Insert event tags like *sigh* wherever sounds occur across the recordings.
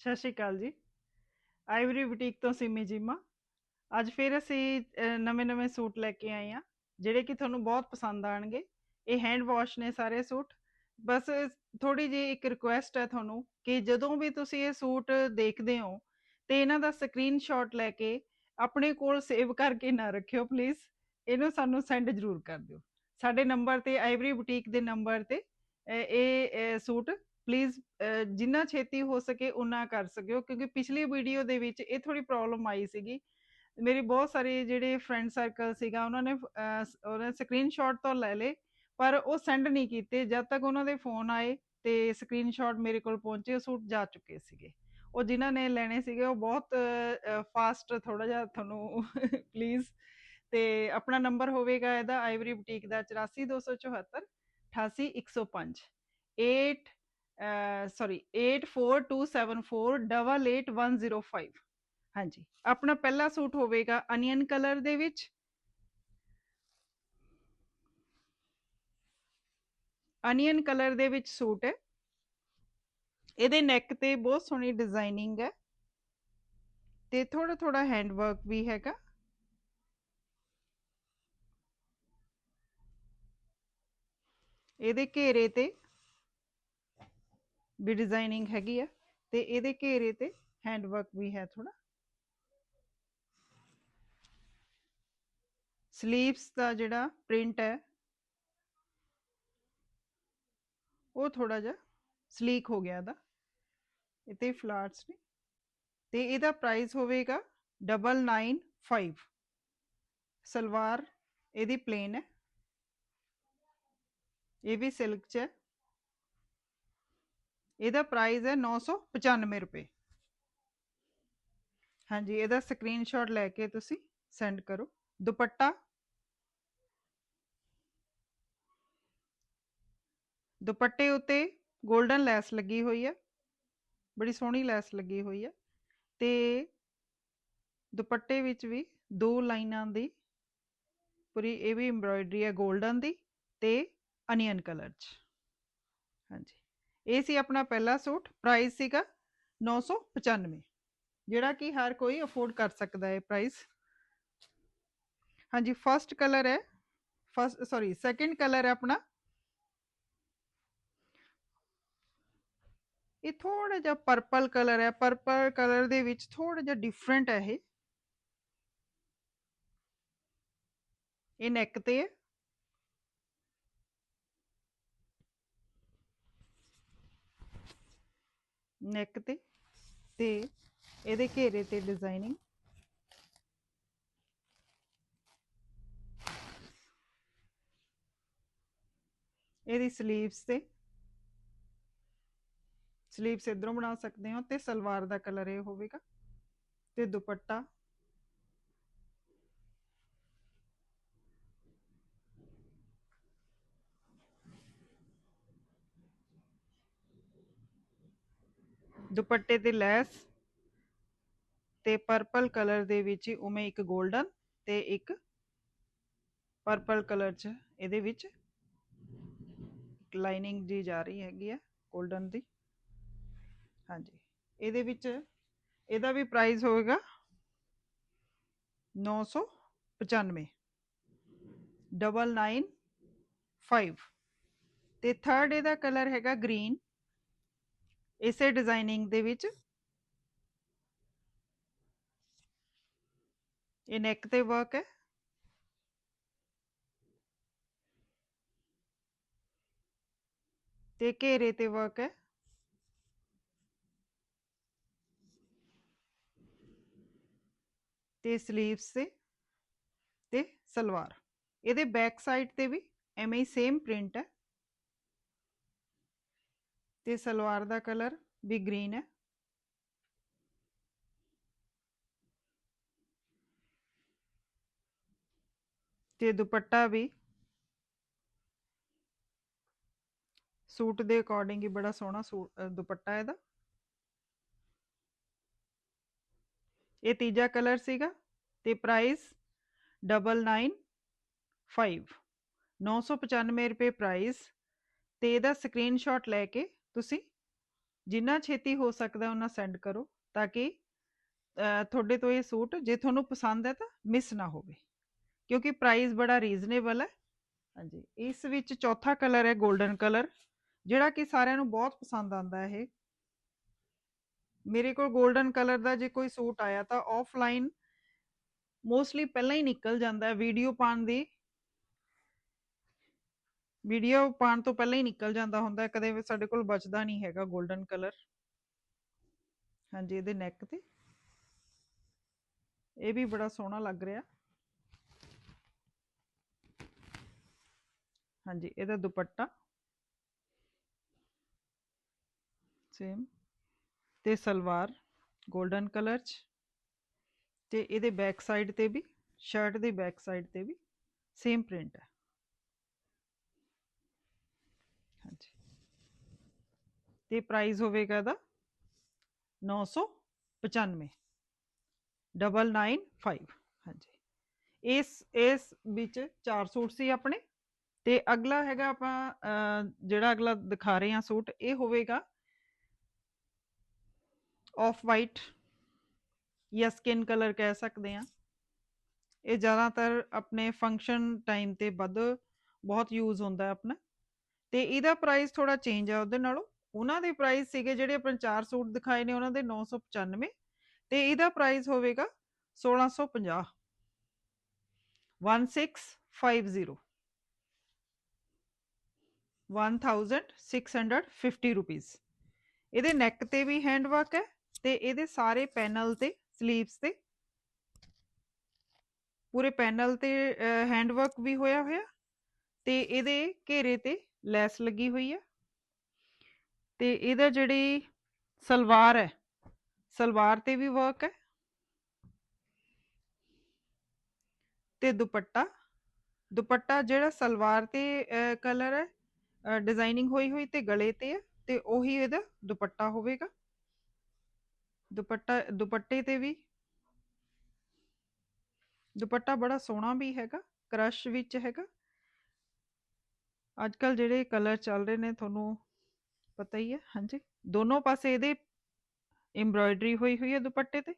ਸਤਿ ਸ਼੍ਰੀ ਅਕਾਲ ਜੀ। Ivory boutique ਤੋਂ ਸਿਮੀ ਜੀਮਾ ਅੱਜ ਫਿਰ ਅਸੀਂ ਨਵੇਂ-ਨਵੇਂ ਸੂਟ ਲੈ ਕੇ ਆਏ ਆ ਜਿਹੜੇ ਕਿ ਤੁਹਾਨੂੰ ਬਹੁਤ ਪਸੰਦ ਆਣਗੇ ਇਹ ਹੈਂਡ ਵਾਸ਼ ਨੇ ਸਾਰੇ ਸੂਟ। ਬਸ ਥੋੜੀ ਜੀ ਇੱਕ ਰਿਕੁਐਸਟ ਹੈ ਤੁਹਾਨੂੰ ਕਿ ਜਦੋਂ ਵੀ ਤੁਸੀਂ ਇਹ ਸੂਟ ਦੇਖਦੇ ਹੋ, ਤੇ ਇਹਨਾਂ ਦਾ ਸਕਰੀਨਸ਼ਾਟ ਲੈ ਕੇ ਆਪਣੇ ਕੋਲ ਸੇਵ ਕਰਕੇ ਨਾ ਰੱਖਿਓ ਪਲੀਜ਼ ਇਹਨੂੰ ਸਾਨੂੰ ਸੈਂਡ ਜ਼ਰੂਰ ਕਰ ਦਿਓ। ਸਾਡੇ ਨੰਬਰ ਤੇ, ਆਈਵਰੀ ਬੁਟੀਕ ਦੇ ਨੰਬਰ ਤੇ ਇਹ ਸੂਟ ਪਲੀਜ਼ ਜਿੰਨਾ ਛੇਤੀ ਹੋ ਸਕੇ ਉਨਾ ਕਰ ਸਕਿਓ, ਕਿਉਂਕਿ ਪਿਛਲੀ ਵੀਡੀਓ ਦੇ ਵਿੱਚ ਇਹ ਥੋੜੀ ਪ੍ਰੋਬਲਮ ਆਈ ਸੀਗੀ। ਮੇਰੀ ਬਹੁਤ ਸਾਰੇ ਜਿਹੜੇ ਫਰੈਂਡ ਸਰਕਲ ਸੀਗਾ, ਉਹਨਾਂ ਨੇ ਉਹਨਾਂ ਸਕਰੀਨਸ਼ਾਟ ਤਾਂ ਲੈ ਲੇ ਪਰ ਉਹ ਸੈਂਡ ਨਹੀਂ ਕੀਤੇ। ਜਦ ਤੱਕ ਉਹਨਾਂ ਦੇ ਫੋਨ ਆਏ ਤੇ ਸਕਰੀਨਸ਼ਾਟ ਮੇਰੇ ਕੋਲ ਪਹੁੰਚੇ ਸੂਟ ਜਾ ਚੁੱਕੇ ਸੀਗੇ। ਉਹ ਜਿਨ੍ਹਾਂ ਨੇ ਲੈਣੇ ਸੀਗੇ, ਉਹ ਬਹੁਤ ਫਾਸਟ ਥੋੜਾ ਜਿਹਾ ਤੁਹਾਨੂੰ *laughs* ਪਲੀਜ਼ ਤੇ ਆਪਣਾ ਨੰਬਰ ਹੋਵੇਗਾ ਇਹਦਾ ਆਈਵਰੀ ਬੁਟੀਕ ਦਾ 84274 88105 8 ਸੌਰੀ 8427488105 ਹਾਂਜੀ, ਆਪਣਾ ਪਹਿਲਾ ਸੂਟ ਹੋਵੇਗਾ ਅਨੀਅਨ ਕਲਰ ਦੇ ਵਿੱਚ। ਅਨੀਅਨ ਕਲਰ ਦੇ ਵਿੱਚ ਸੂਟ ਹੈ। ਇਹਦੇ ਨੈਕ ਤੇ ਬਹੁਤ ਸੋਹਣੀ ਡਿਜ਼ਾਈਨਿੰਗ ਹੈ। ਤੇ ਥੋੜਾ ਥੋੜਾ ਹੈਂਡ ਵਰਕ ਵੀ ਹੈਗਾ। ਇਹਦੇ ਘੇਰੇ ਤੇ ਵੀ ਡਿਜ਼ਾਈਨਿੰਗ ਹੈਗੀ ਆ ਤੇ ਇਹਦੇ ਘੇਰੇ ਤੇ ਹੈਂਡ ਵਰਕ ਵੀ ਹੈ ਥੋੜਾ ਸਲੀਵਸ ਦਾ ਜਿਹੜਾ ਪ੍ਰਿੰਟ ਹੈ, ਉਹ ਥੋੜਾ ਜਿਹਾ ਸਲੀਕ ਹੋ ਗਿਆ ਦਾ ਇਤੇ ਫਲਾਰਸ ਨੇ। ਤੇ ਇਹਦਾ ਪ੍ਰਾਈਸ ਹੋਵੇਗਾ 995 ਸਲਵਾਰ ਇਹਦੀ ਪਲੇਨ ਹੈ। ਇਹ ਵੀ ਸਿਲਕ ਚ ਹੈ। ਇਹਦਾ ਪ੍ਰਾਈਸ ਹੈ 995 ਰੁਪਏ। ਹਾਂਜੀ, ਇਹਦਾ ਸਕਰੀਨਸ਼ਾਟ ਲੈ ਕੇ ਤੁਸੀਂ ਸੈਂਡ ਕਰੋ। ਦੁਪੱਟਾ। ਦੁਪੱਟੇ ਉੱਤੇ 골ਡਨ ਲੈਸ ਲੱਗੀ ਹੋਈ ਹੈ। ਬੜੀ ਸੋਹਣੀ ਲੈਸ ਲੱਗੀ ਹੋਈ ਹੈ। ਤੇ ਦੁਪੱਟੇ ਵਿੱਚ ਵੀ ਦੋ ਲਾਈਨਾਂ ਦੀ ਪੂਰੀ ਇਹ ਵੀ ਐਮਬ੍ਰਾਇਡਰੀ ਹੈ 골ਡਨ ਦੀ ਤੇ ਅਨੀਅਨ ਕਲਰ ਚ। ਹਾਂਜੀ। ਇਹ ਸੀ ਆਪਣਾ ਪਹਿਲਾ ਸੂਟ ਪ੍ਰਾਈਸ ਸੀਗਾ 995 ਜਿਹੜਾ ਕਿ ਹਰ ਕੋਈ ਅਫੋਰਡ ਕਰ ਸਕਦਾ ਹੈ ਪ੍ਰਾਈਸ ਹਾਂਜੀ ਫਰਸਟ ਕਲਰ ਹੈ ਫਸਟ ਸੌਰੀ ਸੈਕੰਡ ਕਲਰ ਹੈ ਆਪਣਾ। ਇਹ ਥੋੜਾ ਜਿਹਾ ਪਰਪਲ ਕਲਰ ਹੈ ਪਰਪਲ ਕਲਰ ਦੇ ਵਿੱਚ ਥੋੜਾ ਜਿਹਾ ਡਿਫਰੈਂਟ ਹੈ ਇਹ। ਇਹ ਨੈਕ ਤੇ ਹੈ। ਨੈਕ ਤੇ ਤੇ ਇਹਦੇ ਘੇਰੇ ਤੇ ਡਿਜ਼ਾਈਨਿੰਗ ਇਹਦੀ 슬ੀਵਸ ਤੇ 슬ੀਵਸ ਇਧਰੋਂ ਬਣਾ ਸਕਦੇ ਹੋ ਤੇ ਸਲਵਾਰ ਦਾ ਕਲਰ ਇਹ ਹੋਵੇਗਾ ਤੇ ਦੁਪੱਟਾ ਦੁਪੱਟੇ ਤੇ ਲੈਸ ਤੇ ਪਰਪਲ ਕਲਰ ਦੇ ਵਿੱਚ ਉਵੇਂ ਇੱਕ 골ਡਨ ਤੇ ਇੱਕ ਪਰਪਲ ਕਲਰ ਚ ਇਹਦੇ ਵਿੱਚ ਲਾਈਨਿੰਗ ਜੀ ਜਾ ਰਹੀ ਹੈਗੀ ਆ 골ਡਨ ਦੀ। ਹਾਂਜੀ। ਇਹਦੇ ਵਿੱਚ ਇਹਦਾ ਵੀ ਪ੍ਰਾਈਸ ਹੋਏਗਾ 995 995 ਤੇ ਥਰਡ ਇਹਦਾ ਕਲਰ ਹੈਗਾ ਗ੍ਰੀਨ ਇਸੇ ਡਿਜ਼ਾਈਨਿੰਗ ਦੇ ਵਿੱਚ। ਇਹ ਨੈਕ ਤੇ ਵਰਕ ਹੈ। ਤੇ ਘੇਰੇ ਤੇ ਵਰਕ ਹੈ। ਤੇ 슬ੀਵਸ ਤੇ ਤੇ ਸਲਵਾਰ। ਇਹਦੇ ਬੈਕ ਸਾਈਡ ਤੇ ਵੀ ਐਵੇਂ ਹੀ ਸੇਮ ਪ੍ਰਿੰਟ ਹੈ। ਤੇ ਸਲਵਾਰ ਦਾ ਕਲਰ ਵੀ ਗ੍ਰੀਨ ਹੈ ਤੇ ਦੁਪੱਟਾ ਵੀ ਸੂਟ ਦੇ ਅਕੋਰਡਿੰਗ ਹੀ ਬੜਾ ਸੋਹਣਾ ਸੂਟ ਦੁਪੱਟਾ ਇਹਦਾ ਇਹ ਤੀਜਾ ਕਲਰ ਸੀਗਾ ਤੇ ਪ੍ਰਾਈਸ 995 995 ਰੁਪਏ ਪ੍ਰਾਈਸ ਤੇ ਇਹਦਾ ਸਕਰੀਨਸ਼ਾਟ ਲੈ ਕੇ ਤੁਸੀਂ ਜਿੰਨਾ ਛੇਤੀ ਹੋ ਸਕਦਾ ਉਹਨਾਂ ਸੈਂਡ ਕਰੋ ਤਾਂ ਕਿ ਤੁਹਾਡੇ ਤੋਂ ਇਹ ਸੂਟ ਜੇ ਤੁਹਾਨੂੰ ਪਸੰਦ ਹੈ ਤਾਂ ਮਿਸ ਨਾ ਹੋਵੇ। ਕਿਉਂਕਿ ਪ੍ਰਾਈਸ ਬੜਾ ਰੀਜ਼ਨੇਬਲ ਹੈ। ਹਾਂਜੀ, ਇਸ ਵਿੱਚ ਚੌਥਾ ਕਲਰ ਹੈ 골ਡਨ ਕਲਰ ਜਿਹੜਾ ਕਿ ਸਾਰਿਆਂ ਨੂੰ ਬਹੁਤ ਪਸੰਦ ਆਂਦਾ ਇਹ। ਮੇਰੇ ਕੋਲ 골ਡਨ ਕਲਰ ਦਾ ਜੇ ਕੋਈ ਸੂਟ ਆਇਆ ਤਾਂ ਆਫਲਾਈਨ ਮੋਸਟਲੀ ਪਹਿਲਾਂ ਹੀ ਨਿਕਲ ਜਾਂਦਾ ਹੈ ਵੀਡੀਓ ਪਾਉਣ ਦੀ। ਵੀਡੀਓ ਪਾਉਣ ਤੋਂ ਪਹਿਲਾਂ ਹੀ ਨਿਕਲ ਜਾਂਦਾ ਹੁੰਦਾ ਹੈ ਕਦੇ ਵੀ ਸਾਡੇ ਕੋਲ ਬਚਦਾ ਨਹੀਂ ਹੈਗਾ 골ਡਨ ਕਲਰ ਹਾਂਜੀ, ਇਹਦੇ ਨੈਕ ਤੇ। ਇਹ ਵੀ ਬੜਾ ਸੋਹਣਾ ਲੱਗ ਰਿਹਾ। ਹਾਂਜੀ, ਇਹਦਾ ਦੁਪੱਟਾ। ਸੇਮ ਤੇ ਸਲਵਾਰ 골ਡਨ ਕਲਰ ਚ। ਤੇ ਇਹਦੇ ਬੈਕ ਸਾਈਡ ਤੇ ਵੀ ਸ਼ਰਟ ਦੇ ਬੈਕ ਸਾਈਡ ਤੇ ਵੀ। ਸੇਮ ਪ੍ਰਿੰਟ ਹੈ ਹਾਂਜੀ ਤੇ ਪ੍ਰਾਈਸ ਹੋਵੇਗਾ ਇਹਦਾ 995 ਡਬਲ 95 ਹਾਂਜੀ। ਇਸ ਇਸ ਵਿੱਚ ਚਾਰ ਸੂਟ ਸੀ ਆਪਣੇ। ਤੇ ਅਗਲਾ ਹੈਗਾ ਆਪਾਂ ਜਿਹੜਾ ਅਗਲਾ ਦਿਖਾ ਰਹੇ ਹਾਂ ਸੂਟ, ਇਹ ਹੋਵੇਗਾ ਆਫ ਵਾਈਟ ਜਾਂ ਸਕਿਨ ਕਲਰ ਕਹਿ ਸਕਦੇ ਆ ਇਹ ਜ਼ਿਆਦਾਤਰ ਆਪਣੇ ਫੰਕਸ਼ਨ ਟਾਈਮ ਤੇ ਵੱਧ ਬਹੁਤ ਯੂਜ਼ ਹੁੰਦਾ ਹੈ ਆਪਣਾ। ਤੇ ਇਹਦਾ ਪ੍ਰਾਈਸ ਥੋੜਾ ਚੇਂਜ ਆ ਉਹਦੇ ਨਾਲੋਂ। ਉਹਨਾਂ ਦੇ ਪ੍ਰਾਈਸ ਸੀਗੇ ਜਿਹੜੇ ਆਪਣੇ ਚਾਰ ਸੂਟ ਦਿਖਾਏ ਨੇ ਉਹਨਾਂ ਦੇ 995 ਤੇ ਇਹਦਾ ਪ੍ਰਾਈਸ ਹੋਵੇਗਾ 1650 1650 1650 ਰੁਪੀਸ ਇਹਦੇ ਨੈਕ ਤੇ ਵੀ ਹੈਂਡ ਵਰਕ ਹੈ ਤੇ ਇਹਦੇ ਸਾਰੇ ਪੈਨਲ ਤੇ ਸਲੀਵਸ ਤੇ। ਪੂਰੇ ਪੈਨਲ ਤੇ ਹੈਂਡ ਵਰਕ ਵੀ ਹੋਇਆ ਹੋਇਆ ਤੇ ਇਹਦੇ ਘੇਰੇ ਤੇ ਲੈਸ ਲੱਗੀ ਹੋਈ ਹੈ। ਤੇ ਇਹਦਾ ਜਿਹੜੀ ਸਲਵਾਰ ਹੈ, ਸਲਵਾਰ ਤੇ ਵੀ ਵਰਕ ਹੈ ਤੇ ਦੁਪੱਟਾ ਦੁਪੱਟਾ ਜਿਹੜਾ ਸਲਵਾਰ ਤੇ ਕਲਰ ਹੈ ਡਿਜ਼ਾਈਨਿੰਗ ਹੋਈ ਹੋਈ ਤੇ ਗਲੇ ਤੇ ਹੈ ਤੇ ਉਹੀ ਇਹਦਾ ਦੁਪੱਟਾ ਹੋਵੇਗਾ। ਦੁਪੱਟਾ, ਦੁਪੱਟੇ ਤੇ ਵੀ। ਦੁਪੱਟਾ ਬੜਾ ਸੋਹਣਾ ਵੀ ਹੈਗਾ, ਕ੍ਰਸ਼ ਵਿੱਚ ਹੈਗਾ। ਅੱਜ ਕੱਲ ਜਿਹੜੇ ਕਲਰ ਚੱਲ ਰਹੇ ਨੇ, ਤੁਹਾਨੂੰ ਪਤਾ ਹੀ ਹੈ ਹਾਂਜੀ ਦੋਨੋਂ ਪਾਸੇ ਇਹਦੇ ਐਮਬ੍ਰਾਇਡਰੀ ਹੋਈ ਹੋਈ ਹੈ ਦੁਪੱਟੇ ਤੇ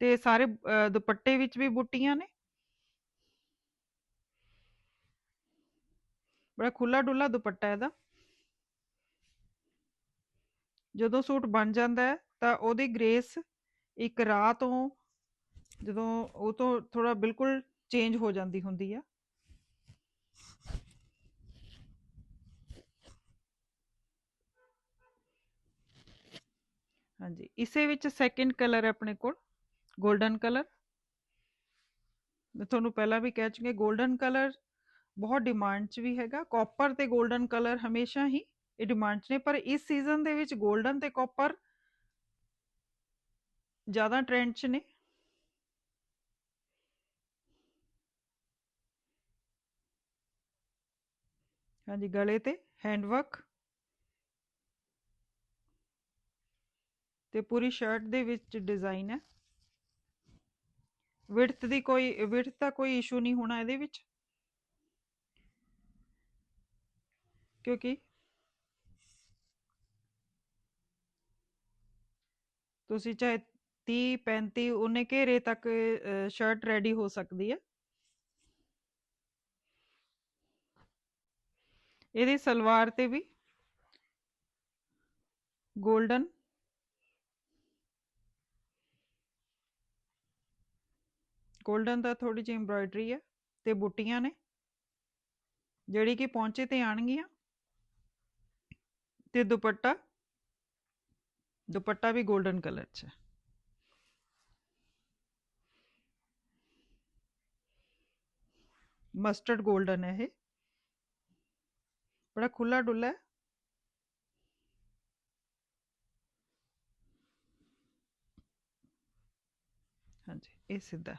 ਤੇ ਸਾਰੇ ਦੁਪੱਟੇ ਵਿੱਚ ਵੀ ਬੁੱਟੀਆਂ ਨੇ ਬੜਾ ਖੁੱਲਾ ਡੁੱਲਾ ਦੁਪੱਟਾ ਇਹਦਾ ਜਦੋਂ ਸੂਟ ਬਣ ਜਾਂਦਾ ਹੈ ਤਾਂ ਉਹਦੀ ਗ੍ਰੇਸ ਇੱਕ ਰਾਹ ਤੋਂ ਜਦੋਂ ਉਹ ਤੋਂ ਥੋੜਾ ਬਿਲਕੁਲ ਚੇਂਜ ਹੋ ਜਾਂਦੀ ਹੁੰਦੀ ਆ ਹਾਂਜੀ, ਇਸੇ ਵਿੱਚ ਸੈਕੰਡ ਕਲਰ ਹੈ ਆਪਣੇ ਕੋਲ 골ਡਨ ਕਲਰ ਮੈਂ ਤੁਹਾਨੂੰ ਪਹਿਲਾਂ ਵੀ ਕਹਿ ਚੁੱਕੀ 골ਡਨ ਕਲਰ ਬਹੁਤ ਡਿਮਾਂਡ 'ਚ ਵੀ ਹੈਗਾ। ਕਾਪਰ ਤੇ 골ਡਨ ਕਲਰ ਹਮੇਸ਼ਾ ਹੀ ਇਹ ਡਿਮਾਂਡ 'ਚ ਨੇ, ਪਰ ਇਸ ਸੀਜ਼ਨ ਦੇ ਵਿੱਚ 골ਡਨ ਤੇ ਕਾਪਰ ਜ਼ਿਆਦਾ ਟ੍ਰੈਂਡ 'ਚ ਨੇ। ਹਾਂਜੀ, ਗਲੇ ਤੇ ਹੈਂਡ ਵਰਕ ਤੇ ਪੂਰੀ ਸ਼ਰਟ ਦੇ ਵਿੱਚ ਡਿਜ਼ਾਈਨ ਹੈ। ਵਿਡਥ ਦੀ ਕੋਈ ਵਿਡਥ ਦਾ ਕੋਈ ਇਸ਼ੂ ਨਹੀਂ ਹੋਣਾ ਇਹਦੇ ਵਿੱਚ। ਕਿਉਂਕਿ ਤੁਸੀਂ ਚਾਹੇ 30 35 ਉਹਨੇ ਘੇਰੇ ਤੱਕ ਸ਼ਰਟ ਰੈਡੀ ਹੋ ਸਕਦੀ ਹੈ। ਇਹਦੀ ਸਲਵਾਰ ਤੇ ਵੀ 골ਡਨ 골ਡਨ ਦਾ ਥੋੜੀ ਜਿਹੀ ਐਮਬ੍ਰਾਇਡਰੀ ਹੈ ਤੇ ਬੁੱਟੀਆਂ ਨੇ, ਜਿਹੜੀ ਕਿ ਪਹੁੰਚੇ ਤੇ ਆਣਗੀਆਂ ਤੇ ਦੁਪੱਟਾ ਦੁਪੱਟਾ ਵੀ 골ਡਨ ਕਲਰ 'ਚ ਹੈ। ਮਸਟਰਡ 골ਡਨ ਹੈ ਇਹ। ਬੜਾ ਖੁੱਲਾ ਡੁੱਲਾ ਹੈ। ਹਾਂਜੀ, ਇਹ ਸਿੱਧਾ।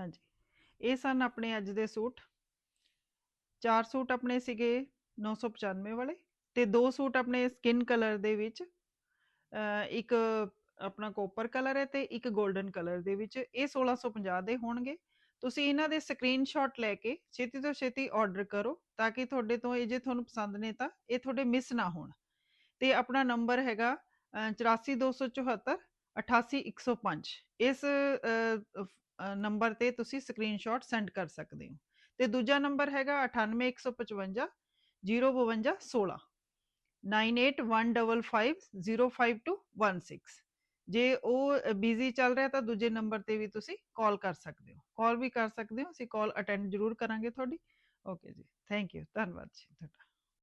ਹਾਂਜੀ। ਇਹ ਸਨ ਆਪਣੇ ਅੱਜ ਦੇ ਸੂਟ। ਚਾਰ ਸੂਟ ਆਪਣੇ ਸੀਗੇ 995 ਵਾਲੇ ਤੇ ਦੋ ਸੂਟ ਆਪਣੇ ਸਕਿਨ ਕਲਰ ਦੇ ਵਿੱਚ ਇੱਕ ਆਪਣਾ ਕੋਪਰ ਕਲਰ ਹੈ ਤੇ ਇੱਕ 골ਡਨ ਕਲਰ ਦੇ ਵਿੱਚ। ਇਹ 1650 ਦੇ ਹੋਣਗੇ। ਤੁਸੀਂ ਇਹਨਾਂ ਦੇ ਸਕਰੀਨਸ਼ਾਟ ਲੈ ਕੇ ਛੇਤੀ ਤੋਂ ਛੇਤੀ ਆਰਡਰ ਕਰੋ ਤਾਂ ਕਿ ਤੁਹਾਡੇ ਤੋਂ ਇਹ ਜੇ ਤੁਹਾਨੂੰ ਪਸੰਦ ਨੇ ਤਾਂ ਇਹ ਤੁਹਾਡੇ ਮਿਸ ਨਾ ਹੋਣ। ਤੇ ਆਪਣਾ ਨੰਬਰ ਹੈਗਾ ਅ, 84274 88105 ਇਸ ਨੰਬਰ ਤੇ ਤੁਸੀਂ ਸਕਰੀਨਸ਼ਾਟ ਸੈਂਡ ਕਰ ਸਕਦੇ ਹੋ। ਤੇ ਦੂਜਾ ਨੰਬਰ ਹੈਗਾ 98155 052 16 9815505216 ਜੇ ਉਹ ਬਿਜ਼ੀ ਚੱਲ ਰਿਹਾ ਤਾਂ ਦੂਜੇ ਨੰਬਰ ਤੇ ਵੀ ਤੁਸੀਂ ਕਾਲ ਕਰ ਸਕਦੇ ਹੋ। ਕਾਲ ਵੀ ਕਰ ਸਕਦੇ ਹੋ, ਅਸੀਂ ਕਾਲ ਅਟੈਂਡ ਜ਼ਰੂਰ ਕਰਾਂਗੇ ਤੁਹਾਡੀ। ਓਕੇ ਜੀ ਥੈਂਕ ਯੂ ਧੰਨਵਾਦ ਜੀ ਤੁਹਾਡਾ।